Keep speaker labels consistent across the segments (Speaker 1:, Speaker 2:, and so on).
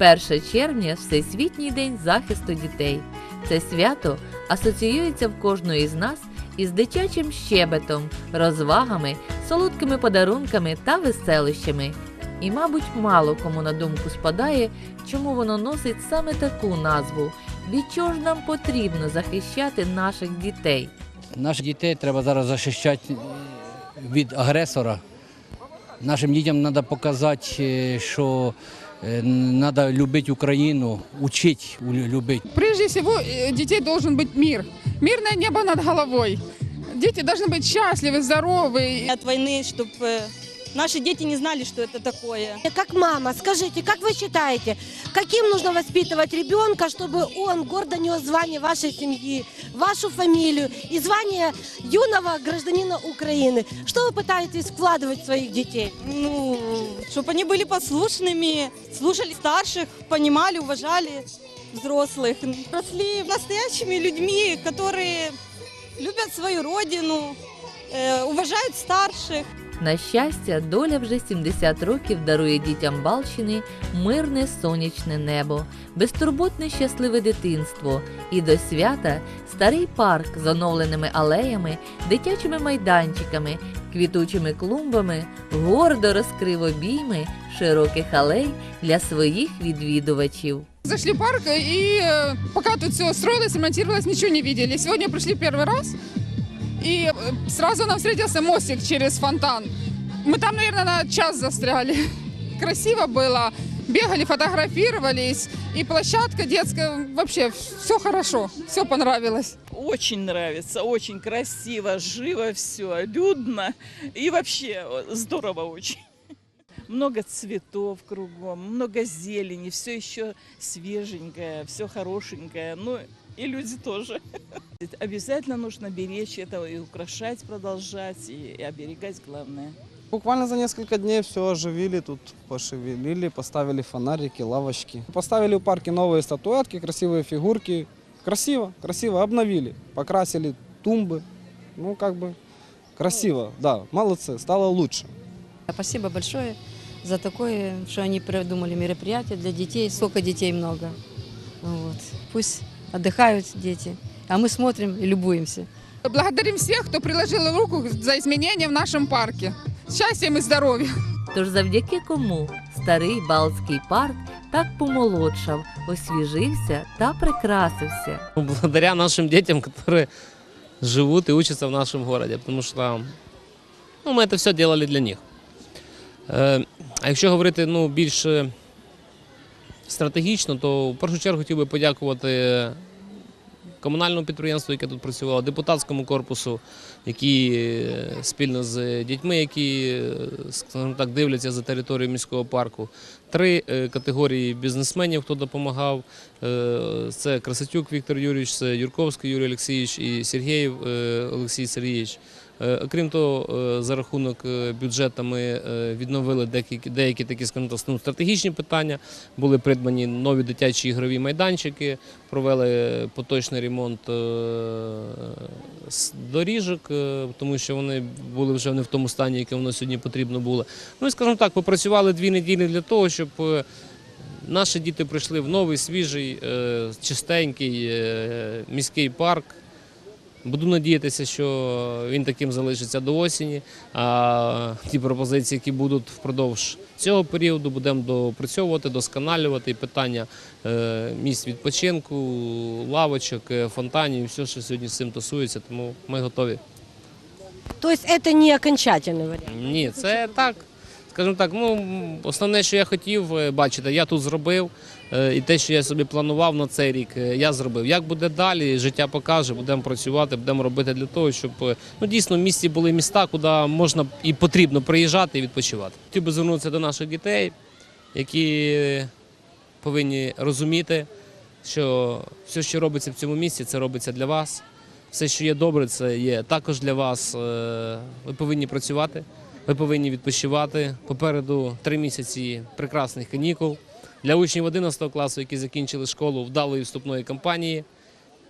Speaker 1: 1 червня Всесвітній день захисту дітей. Це свято асоціюється в кожної з нас із дитячим щебетом, розвагами, солодкими подарунками та веселищами. І, мабуть, мало кому на думку спадає, чому воно носить саме таку назву. Від чого ж нам потрібно захищати наших дітей?
Speaker 2: Наших дітей треба зараз захищати від агресора. Нашим дітям треба показати, е, що треба любити Україну, вчити любити.
Speaker 3: Прежде всего, э, детей должен быть мир. Мирное небо над головой. Дети должны быть счастливы, здоровы.
Speaker 4: от войны, чтобы наши дети не знали, что это такое.
Speaker 5: Как мама, скажите, как вы считаете, каким нужно воспитывать ребенка, чтобы он гордо нес звание вашей семьи, вашу фамилию и звание юного гражданина Украины? Что вы пытаетесь вкладывать в своих детей?
Speaker 4: Ну, чтобы они были послушными, слушали старших, понимали, уважали взрослых, росли настоящими людьми, которые любят свою родину, э, уважают старших.
Speaker 1: На щастя, доля вже 70 років дарує дітям Балщини мирне сонячне небо, безтурботне щасливе дитинство і до свята старий парк з оновленими алеями, дитячими майданчиками, квітучими клумбами гордо розкрив обійми широких алей для своїх відвідувачів.
Speaker 3: Зашли в парк и э, пока тут все строилось, ремонтировалось, ничего не видели. Сегодня пришли первый раз и э, сразу нам встретился мостик через фонтан. Мы там, наверное, на час застряли. Красиво было. Бегали, фотографировались. И площадка детская, вообще все хорошо, все понравилось.
Speaker 6: Очень нравится, очень красиво, живо все, людно и вообще здорово очень. Много цветов кругом, много зелени, все еще свеженькое, все хорошенькое, ну и люди тоже. Обязательно нужно беречь это и украшать, продолжать, и, и оберегать главное.
Speaker 7: Буквально за несколько дней все оживили, тут пошевелили, поставили фонарики, лавочки. Поставили в парке новые статуэтки, красивые фигурки. Красиво, красиво, обновили. Покрасили тумбы. Ну, как бы красиво, да, молодцы, стало лучше.
Speaker 8: Спасибо большое за такое, что они придумали мероприятие для детей. Сколько детей много. Вот. Пусть отдыхают дети, а мы смотрим и любуемся.
Speaker 3: Благодарим всех, кто приложил руку за изменения в нашем парке. Счастьем и здоровья!
Speaker 1: Тож завдяки кому старий Балтський парк так помолодшав, освіжився та прикрасився.
Speaker 9: благодаря нашим детям, которые живут и учатся в нашем городе, потому что ну, ми це все делали для них. Е, а якщо говорити ну, більш е, стратегічно, то в першу чергу хотів би подякувати комунальному підприємству, яке тут працювало, депутатському корпусу, які е, спільно з дітьми, які е, так, дивляться за територією міського парку. Три е, категорії бізнесменів, хто допомагав. Це Красатюк Віктор Юрійович, це Юрковський Юрій Олексійович і Сергієв е, Олексій Сергійович. Е, Окрім того, е, за рахунок е, бюджету ми відновили деякі, деякі такі скажімо ну, стратегічні питання. Були придбані нові дитячі ігрові майданчики, провели поточний ремонт доріжок, тому що вони були вже не в тому стані, яке воно сьогодні потрібно було. Ну і скажімо так, попрацювали дві неділі для того, щоб наші діти прийшли в новий, свіжий, чистенький міський парк. Буду надіятися, що він таким залишиться до осені. А ті пропозиції, які будуть впродовж цього періоду, будемо допрацьовувати, досконалювати і питання е, місць відпочинку, лавочок, е, фонтанів, все, що сьогодні з цим тусується. Тому ми готові.
Speaker 5: То есть это не окончательный вариант.
Speaker 9: Ні, це так. Скажімо так, ну основне, що я хотів е, бачити, я тут зробив. е, І те, що я собі планував на цей рік, е, я зробив. Як буде далі, життя покаже, будемо працювати, будемо робити для того, щоб ну, дійсно в місті були міста, куди можна і потрібно приїжджати і відпочивати. Хотів би звернутися до наших дітей, які повинні розуміти, що все, що робиться в цьому місті, це робиться для вас. Все, що є добре, це є також для вас. Ви повинні працювати, ви повинні відпочивати. Попереду три місяці прекрасних канікул. Для учнів 11 класу, які закінчили школу вдалої вступної кампанії,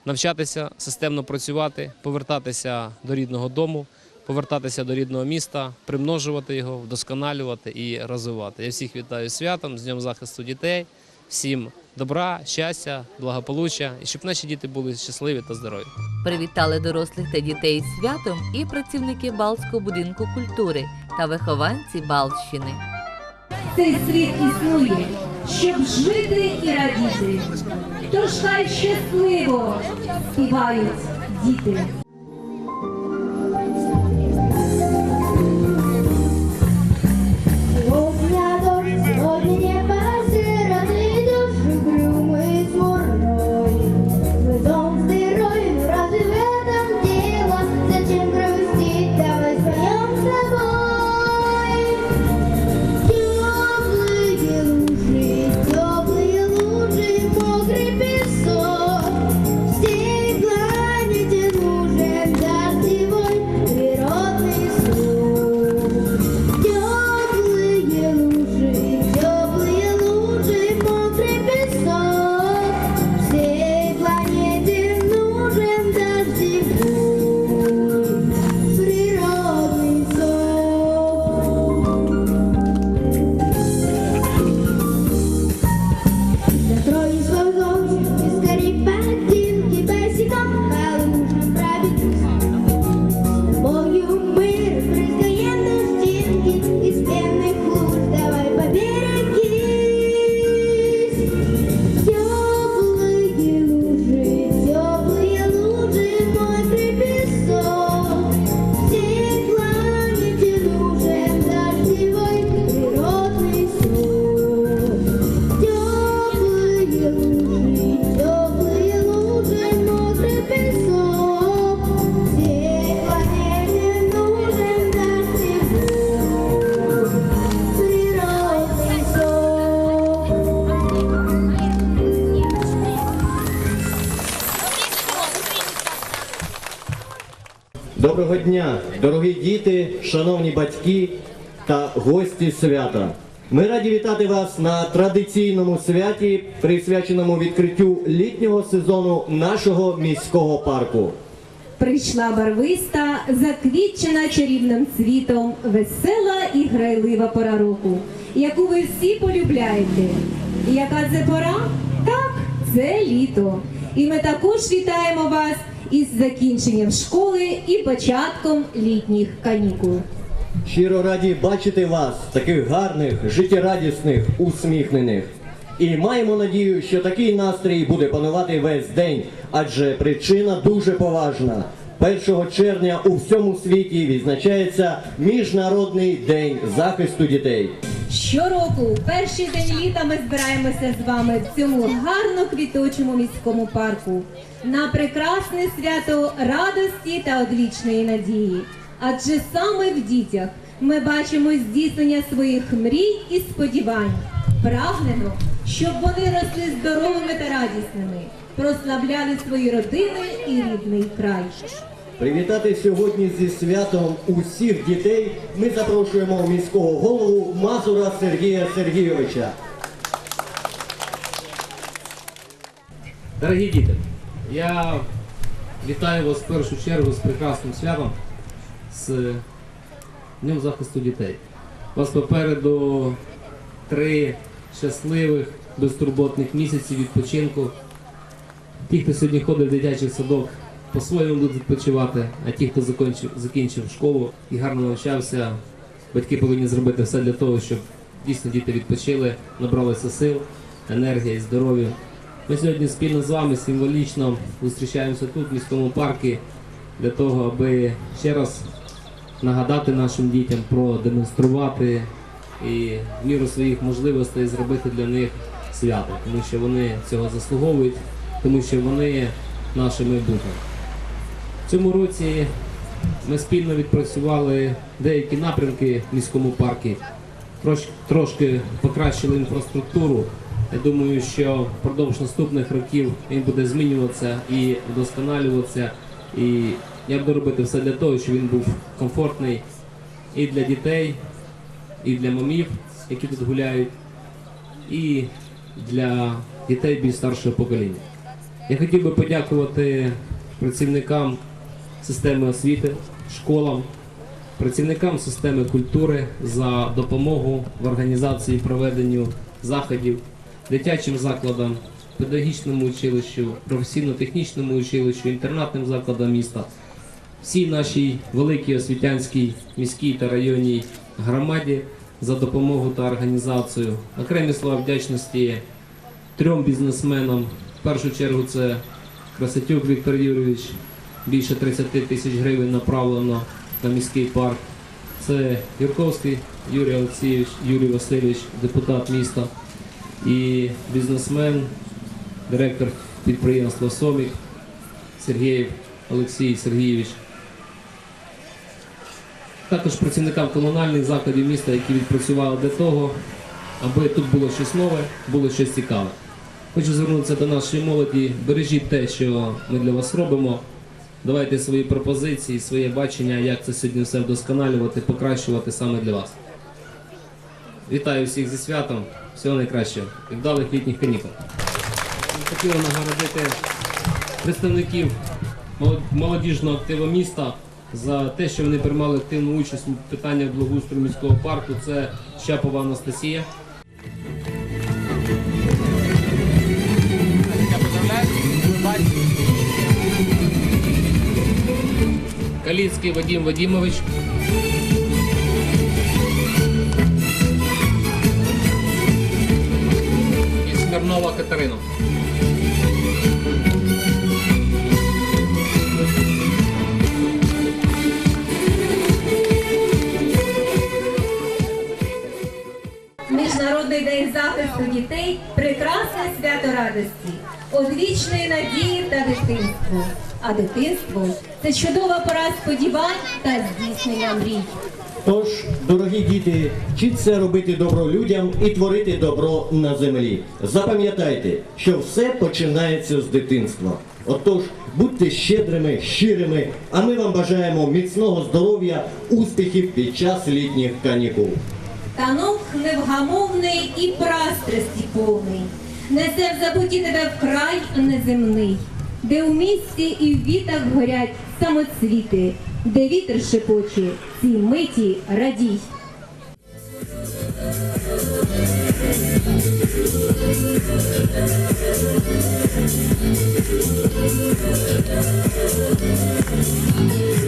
Speaker 9: навчатися, системно працювати, повертатися до рідного дому, повертатися до рідного міста, примножувати його, вдосконалювати і розвивати. Я всіх вітаю святом, з Днем захисту дітей. всім добра, щастя, благополуччя і щоб наші діти були щасливі та здорові.
Speaker 1: Привітали дорослих та дітей з святом і працівники Балтського будинку культури та вихованці Балтщини.
Speaker 10: Цей світ існує, щоб жити і радіти. Тож хай щасливо співають діти.
Speaker 11: Дорогі діти, шановні батьки та гості свята. Ми раді вітати вас на традиційному святі, присвяченому відкриттю літнього сезону нашого міського парку.
Speaker 10: Прийшла барвиста, заквітчена чарівним цвітом, весела і грайлива пора року, яку ви всі полюбляєте. Яка це пора? Так, це літо. І ми також вітаємо вас із закінченням школи і початком літніх канікул.
Speaker 11: Щиро раді бачити вас, таких гарних, життєрадісних, усміхнених. І маємо надію, що такий настрій буде панувати весь день, адже причина дуже поважна. 1 червня у всьому світі відзначається Міжнародний день захисту дітей.
Speaker 10: Щороку, перший день літа, ми збираємося з вами в цьому гарно квіточому міському парку на прекрасне свято радості та одвічної надії. Адже саме в дітях ми бачимо здійснення своїх мрій і сподівань. Прагнемо, щоб вони росли здоровими та радісними, прославляли свої родини і рідний край.
Speaker 11: Привітати сьогодні зі святом усіх дітей ми запрошуємо міського голову Мазура Сергія Сергійовича.
Speaker 9: Дорогі діти, я вітаю вас в першу чергу з прекрасним святом, з Днем захисту дітей. Вас попереду три щасливих, безтурботних місяці відпочинку. Ті, хто сьогодні ходить в дитячий садок, по-своєму будуть відпочивати, а ті, хто закінчив, закінчив школу і гарно навчався, батьки повинні зробити все для того, щоб дійсно діти відпочили, набралися сил, енергії і здоров'я. Ми сьогодні спільно з вами символічно зустрічаємося тут, в міському парку, для того, аби ще раз нагадати нашим дітям, продемонструвати і в міру своїх можливостей зробити для них свято, тому що вони цього заслуговують, тому що вони наше майбутнє. Цьому році ми спільно відпрацювали деякі напрямки в міському парку, трош, трошки покращили інфраструктуру. Я думаю, що впродовж наступних років він буде змінюватися і вдосконалюватися. І я буду робити все для того, щоб він був комфортний і для дітей, і для мамів, які тут гуляють, і для дітей більш старшого покоління. Я хотів би подякувати працівникам системи освіти, школам, працівникам системи культури за допомогу в організації проведенню заходів. дитячим закладам, педагогічному училищу, професійно-технічному училищу, інтернатним закладам міста, всій нашій великій освітянській міській та районній громаді за допомогу та організацію. Окремі слова вдячності трьом бізнесменам. В першу чергу це Красатюк Віктор Юрійович, більше 30 тисяч гривень направлено на міський парк. Це Юрковський Юрій Олексійович, Юрій Васильович, депутат міста і бізнесмен, директор підприємства Сомік Сергієв Олексій Сергійович. Також працівникам комунальних закладів міста, які відпрацювали для того, аби тут було щось нове, було щось цікаве. Хочу звернутися до нашої молоді. Бережіть те, що ми для вас робимо. Давайте свої пропозиції, своє бачення, як це сьогодні все вдосконалювати, покращувати саме для вас. Вітаю всіх зі святом, всього найкращого і вдалих літніх канікул. Хотіли нагородити представників молодіжного активу міста за те, що вони приймали активну участь у питаннях благоустрою міського парку. Це Щапова Анастасія. Каліцький Вадим Вадимович. І Смірнова Катерина.
Speaker 12: Міжнародний день захисту дітей прекрасне свято радості, одвічної надії та дитинства. А дитинство це чудова пора сподівань та здійснення мрій.
Speaker 11: Тож, дорогі діти, вчіться робити добро людям і творити добро на землі. Запам'ятайте, що все починається з дитинства. Отож, будьте щедрими, щирими, а ми вам бажаємо міцного здоров'я, успіхів під час літніх канікул.
Speaker 12: Танок невгамовний і пристрасті повний, несе в забуті тебе вкрай неземний, де у місті і в вітах горять самоцвіти, де вітер шепоче, цій миті радій.
Speaker 13: Forty-five.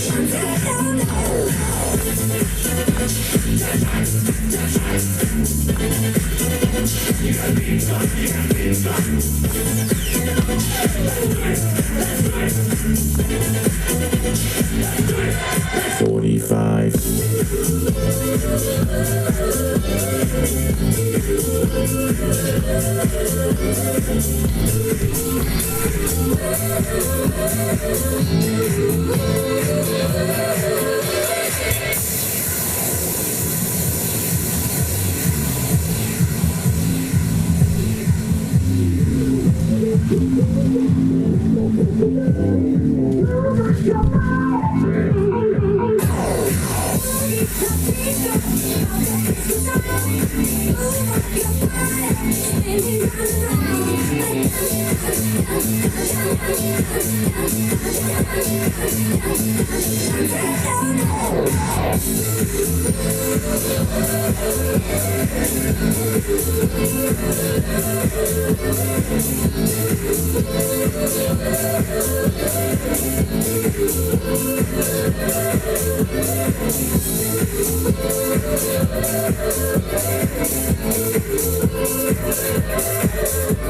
Speaker 13: I'm gonna.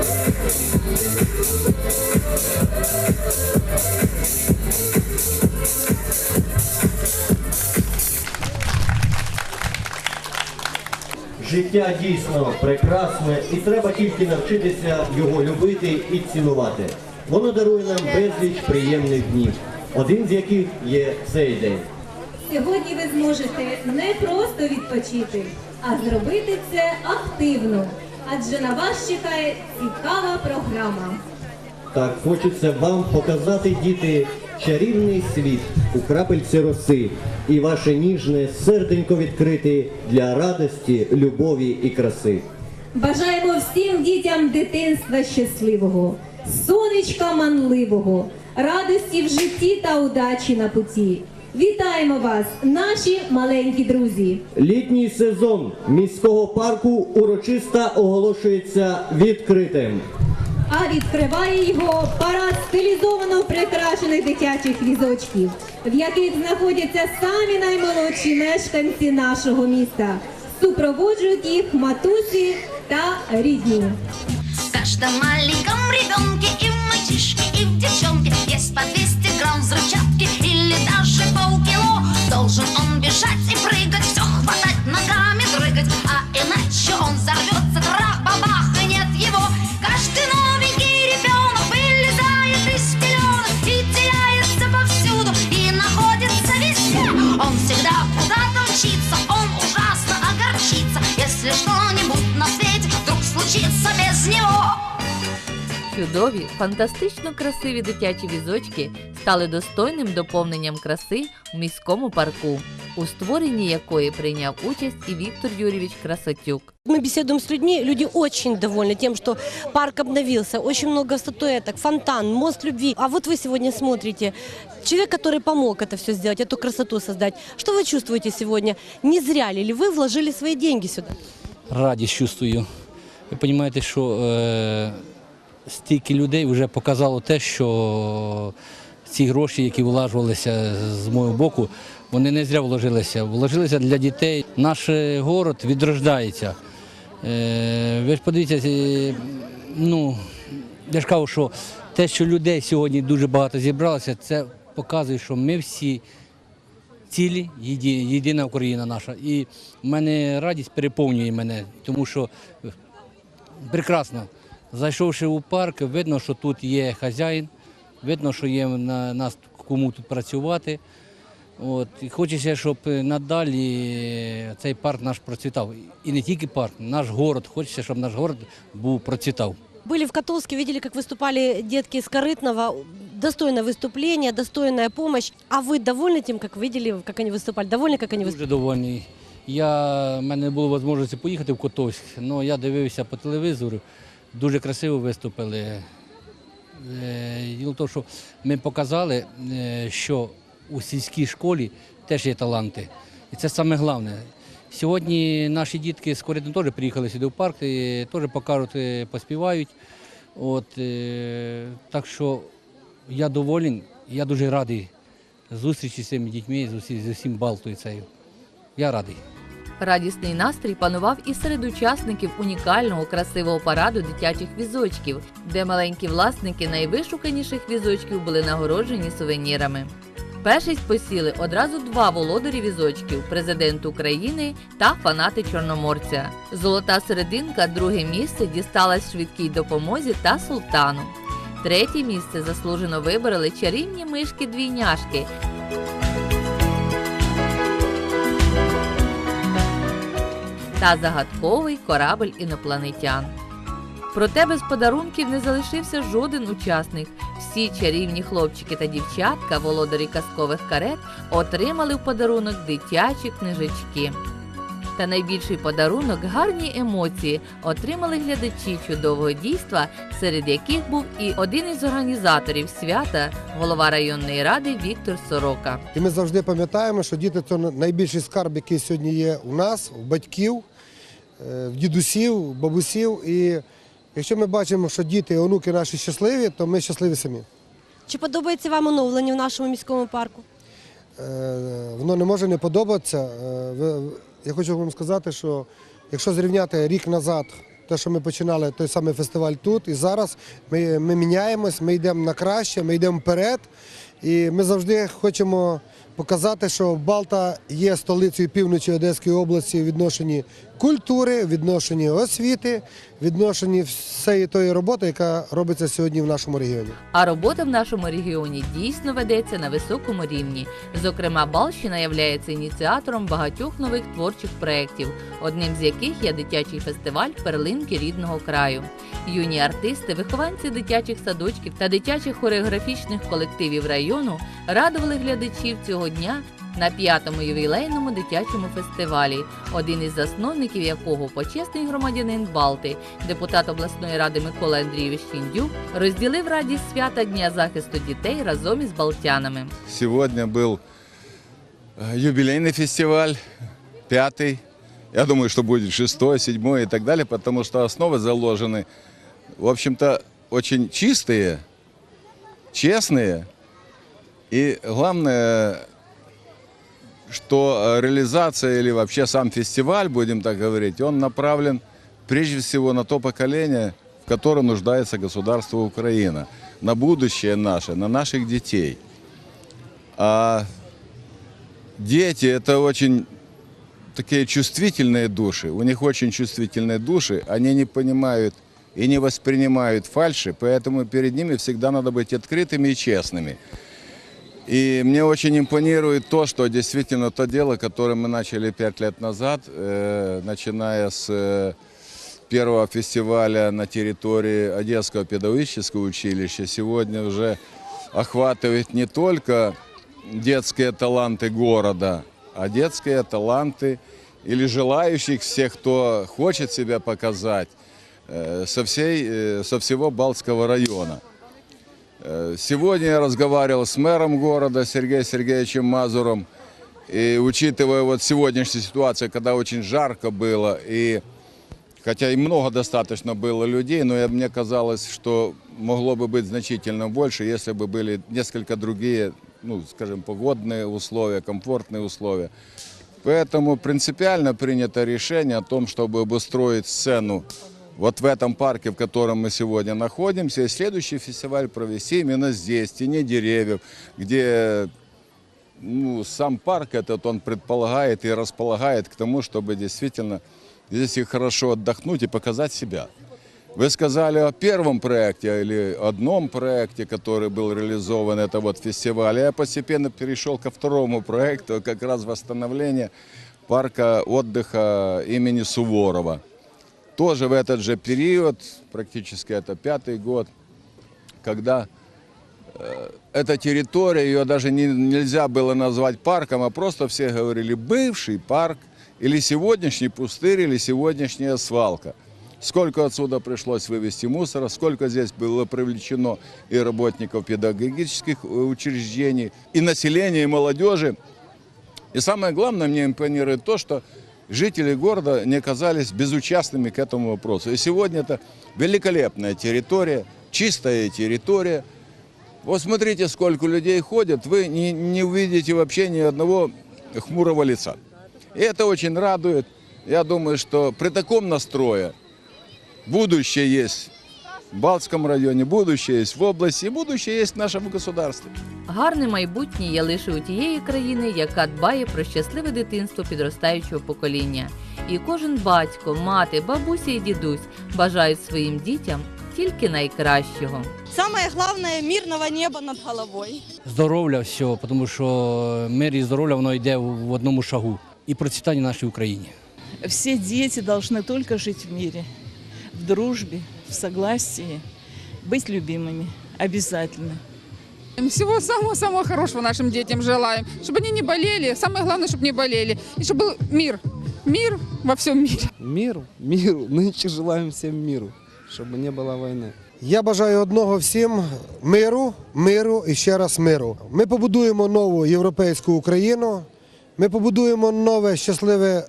Speaker 11: Thank Життя дійсно прекрасне і треба тільки навчитися його любити і цінувати. Воно дарує нам безліч приємних днів, один з яких є цей день.
Speaker 12: Сьогодні ви зможете не просто відпочити, а зробити це активно, адже на вас чекає цікава програма.
Speaker 11: Так хочеться вам показати, діти, чарівний світ у крапельці роси і ваше ніжне серденько відкрити для радості, любові і краси.
Speaker 12: Бажаємо всім дітям дитинства щасливого, сонечка манливого, радості в житті та удачі на путі. Вітаємо вас, наші маленькі друзі!
Speaker 11: Літній сезон міського парку урочисто оголошується відкритим.
Speaker 12: А відкриває його парад стилізовано прикрашених дитячих візочків, в яких знаходяться самі наймолодші мешканці нашого міста. Супроводжують їх матусі та рідні.
Speaker 13: В каждом маленьком ребенке и в мальчишке, и в девчонке Есть по 200 грамм взрывчатки
Speaker 1: Чудові, фантастично красиві дитячі візочки стали достойним доповненням краси в міському парку, у створенні якої прийняв участь і Віктор Юрійович Красотюк.
Speaker 5: Мы беседуем с людьми, люди очень довольны тем, что парк обновился, очень много статуэток, фонтан, мост любви. А вот вы сегодня смотрите, человек, который помог это все сделать, эту красоту создать. Что вы чувствуете сегодня? Не зря ли вы вложили свои деньги сюда?
Speaker 2: радість чувствую. Ви розумієте, що е, стільки людей вже показало те, що ці гроші, які влажувалися з мого боку, вони не зря вложилися. Вложилися для дітей. Наш город відрождається. Е, ви ж подивіться, е, ну, я ж кажу, що те, що людей сьогодні дуже багато зібралося, це показує, що ми всі цілі, єдина Україна наша. І в мене радість переповнює мене, тому що прекрасно. Зайшовши у парк, видно, що тут є хазяїн, видно, що є на нас кому тут працювати. От, і хочеться, щоб надалі цей парк наш процвітав. І не тільки парк, наш город. Хочеться, щоб наш город був процвітав.
Speaker 5: Были в Котовске, видели, как выступали детки из Корытного. Достойное выступление, достойная помощь. А вы довольны тем, как видели, как они выступали? Довольны, как они выступали?
Speaker 2: Дуже довольний. Я, в мене не було можливості поїхати в Котовськ, але я дивився по телевізору, дуже красиво виступили. Е, Діло в тому, що ми показали, е, що у сільській школі теж є таланти. І це саме головне. Сьогодні наші дітки з Коридон теж приїхали сюди в парк, теж покажуть, е, поспівають. От, так що я доволен, я дуже радий зустрічі з цими дітьми, з усім, з Балтою цією. Я радий.
Speaker 1: Радісний настрій панував і серед учасників унікального красивого параду дитячих візочків, де маленькі власники найвишуканіших візочків були нагороджені сувенірами. Першість посіли одразу два володарі візочків президент України та фанати Чорноморця. Золота серединка друге місце дісталась швидкій допомозі та султану. Третє місце заслужено вибороли чарівні мишки та загадковий корабль інопланетян. Проте без подарунків не залишився жоден учасник. Всі чарівні хлопчики та дівчатка, володарі казкових карет, отримали в подарунок дитячі книжечки. Та найбільший подарунок гарні емоції отримали глядачі чудового дійства, серед яких був і один із організаторів свята, голова районної ради Віктор Сорока.
Speaker 14: І ми завжди пам'ятаємо, що діти це найбільший скарб, який сьогодні є у нас, у батьків, в дідусів, бабусів. І якщо ми бачимо, що діти і онуки наші щасливі, то ми щасливі самі.
Speaker 5: Чи подобається вам оновлення в нашому міському парку?
Speaker 14: Е, Воно не може не подобатися. Е, Я хочу вам сказати, що якщо зрівняти рік назад, те, що ми починали той самий фестиваль тут, і зараз ми, ми міняємось, ми йдемо на краще, ми йдемо вперед. І ми завжди хочемо показати, що Балта є столицею півночі Одеської області у відношенні культури, відношенні освіти, відношенні всієї тої роботи, яка робиться сьогодні в нашому регіоні.
Speaker 1: А робота в нашому регіоні дійсно ведеться на високому рівні. Зокрема, Балщина являється ініціатором багатьох нових творчих проєктів, одним з яких є дитячий фестиваль Перлинки рідного краю. Юні артисти, вихованці дитячих садочків та дитячих хореографічних колективів району радували глядачів цього дня на п'ятому ювілейному дитячому фестивалі, один із засновників якого почесний громадянин Балти, депутат обласної ради Микола Андрійович Фіндюк, розділив радість свята Дня захисту дітей разом із балтянами.
Speaker 15: Сегодня был э, юбилейный фестиваль, пятый. Я думаю, что будет шестой, седьмой и так далее, потому что основы заложены, в общем-то, очень чистые, честные. И главное, Что э, реализация или вообще сам фестиваль, будем так говорить, он направлен прежде всего на то поколение, в котором нуждается государство Украина, на будущее наше, на наших детей. А дети это очень такие чувствительные души. У них очень чувствительные души. Они не понимают и не воспринимают фальши, поэтому перед ними всегда надо быть открытыми и честными. И мне очень импонирует то, что действительно то дело, которое мы начали пять лет назад, э, начиная с э, первого фестиваля на территории Одесского педагогического училища, сегодня уже охватывает не только детские таланты города, а детские таланты или желающих всех, кто хочет себя показать, э, со, всей, со всего Балтского района. Э, Сегодня я разговаривал с мэром города Сергеем Сергеевичем Мазуром, и учитывая вот сегодняшнюю ситуацию, когда очень жарко было, и хотя и много достаточно было людей, но мне казалось, что могло бы быть значительно больше, если бы были несколько другие, ну, скажем, погодные условия, комфортные условия. Поэтому принципиально принято решение о том, чтобы обустроить сцену вот в этом парке, в котором мы сегодня находимся, и следующий фестиваль провести именно здесь, в тени деревьев, где ну, сам парк этот, он предполагает и располагает к тому, чтобы действительно здесь и хорошо отдохнуть и показать себя. Вы сказали о первом проекте или одном проекте, который был реализован, это вот фестиваль. Я постепенно перешел ко второму проекту, как раз восстановление парка отдыха имени Суворова. Тоже в этот же период, практически это пятый год, когда э, эта территория, ее даже не- нельзя было назвать парком, а просто все говорили бывший парк или сегодняшний пустырь, или сегодняшняя свалка. Сколько отсюда пришлось вывести мусора, сколько здесь было привлечено и работников педагогических э, учреждений, и населения, и молодежи. И самое главное, мне импонирует то, что жители города не оказались безучастными к этому вопросу. И сегодня это великолепная территория, чистая территория. Вот смотрите, сколько людей ходят, вы не, не увидите вообще ни одного хмурого лица. И это очень радует. Я думаю, что при таком настрое будущее есть в Балтском районе, будущее есть в области, и будущее есть в нашем государстве.
Speaker 1: Гарне майбутнє є лише у тієї країни, яка дбає про щасливе дитинство підростаючого покоління. І кожен батько, мати, бабуся і дідусь бажають своїм дітям тільки найкращого.
Speaker 4: Самое главное мирного неба над головой.
Speaker 2: Здоров'я всього, тому що мир і здоров'я воно йде в одному шагу. І процвітання нашій Україні.
Speaker 6: Все дети должны только жить в мире, в дружбе, в согласии, быть любимыми. Обязательно.
Speaker 3: Всего самого-самого хорошего нашим детям желаем. Чтобы они не болели. Самое главное, чтобы не болели. И чтобы был мир. Мир во всем мире.
Speaker 7: Миру, миру, нынче желаем всем миру, чтобы не было войны.
Speaker 14: Я бажаю одного всім миру, миру і ще раз миру. Ми побудуємо нову європейську Україну. Ми побудуємо нове щасливе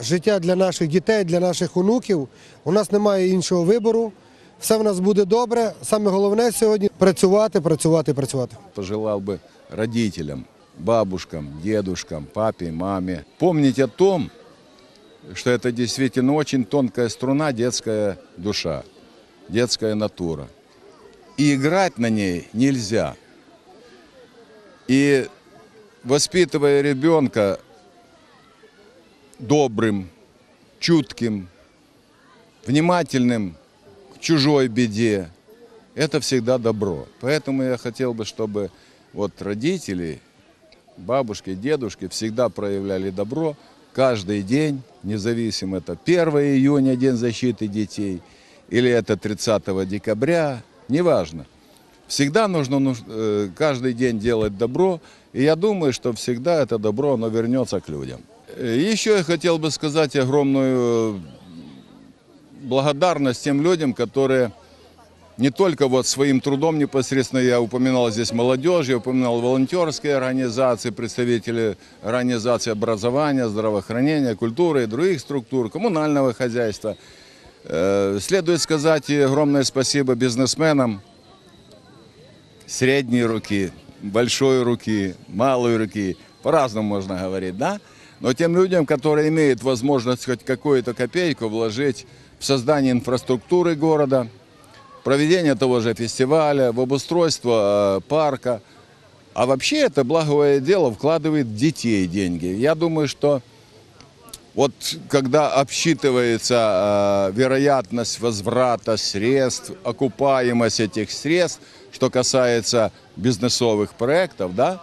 Speaker 14: життя для наших дітей, для наших онуків. У нас немає іншого вибору. Все в нас буде добре. Саме головне сьогодні працювати, працювати, працювати.
Speaker 15: пожелал бы родителям, бабушкам, дедушкам, папе, маме помнить о том, что это действительно очень тонкая струна, детская душа, детская натура. И играть на ней нельзя. И воспитывая ребенка добрым, чутким, внимательным к чужой беде, это всегда добро. Поэтому я хотел бы, чтобы вот родители, бабушки, дедушки всегда проявляли добро каждый день, независимо это 1 июня, День защиты детей, или это 30 декабря, неважно. Всегда нужно нуж- э, каждый день делать добро, и я думаю, что всегда это добро, оно вернется к людям. Э, Еще я хотел бы сказать огромную э, благодарность тем людям, которые не только вот своим трудом непосредственно, я упоминал здесь молодежь, я упоминал волонтерские организации, представители организаций образования, здравоохранения, культуры и других структур, коммунального хозяйства. Э, Следует сказать и огромное спасибо бизнесменам средней руки, большой руки, малой руки, по-разному можно говорить, да? Но тем людям, которые имеют возможность хоть какую-то копейку вложить в создание инфраструктуры города, проведение того же фестиваля, в обустройство э, парка. А вообще это благое дело вкладывает детей деньги. Я думаю, что вот когда обсчитывается э, вероятность возврата средств, окупаемость этих средств, что касается бизнесовых проектов, да,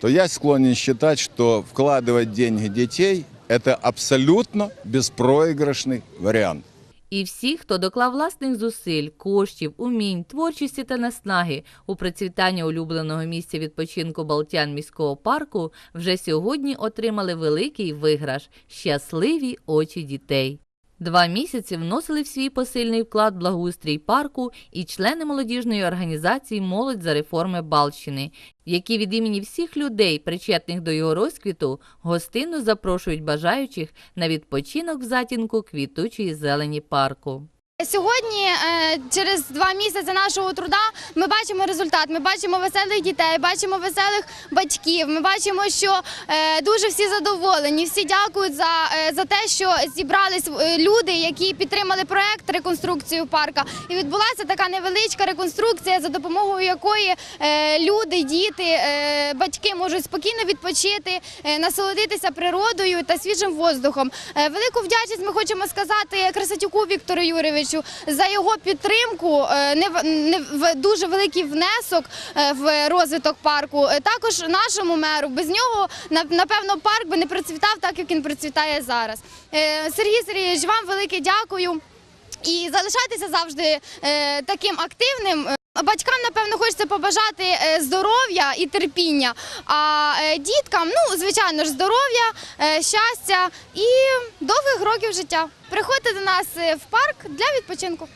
Speaker 15: то я склонен считать, что вкладывать деньги детей – это абсолютно беспроигрышный вариант.
Speaker 1: І всі, хто доклав власних зусиль, коштів, умінь, творчості та наснаги у процвітання улюбленого місця відпочинку Балтян міського парку, вже сьогодні отримали великий виграш щасливі очі дітей. Два місяці вносили в свій посильний вклад благоустрій парку і члени молодіжної організації Молодь за реформи Балщини, які від імені всіх людей, причетних до його розквіту, гостинно запрошують бажаючих на відпочинок в затінку квітучої зелені парку.
Speaker 16: Сьогодні, е, через два місяці нашого труда, ми бачимо результат. Ми бачимо веселих дітей, бачимо веселих батьків. Ми бачимо, що е, дуже всі задоволені. Всі дякують за, е, за те, що зібрались люди, які підтримали проект реконструкцію парка. І відбулася така невеличка реконструкція, за допомогою якої люди, діти, батьки можуть спокійно відпочити, насолодитися природою та свіжим воздухом. Велику вдячність ми хочемо сказати Красатюку Віктору Юрійовичу за його підтримку, е, не дуже великий внесок е, в розвиток парку. Е, Також нашому меру без нього на- напевно парк би не процвітав так, як він процвітає зараз. Сергій Сергійович, вам велике дякую. І залишайтеся завжди таким активним. Батькам, напевно, хочеться побажати е, здоров'я і терпіння. А е, діткам, ну, звичайно ж, здоров'я, е, щастя і довгих років життя. Приходьте до нас в парк для відпочинку.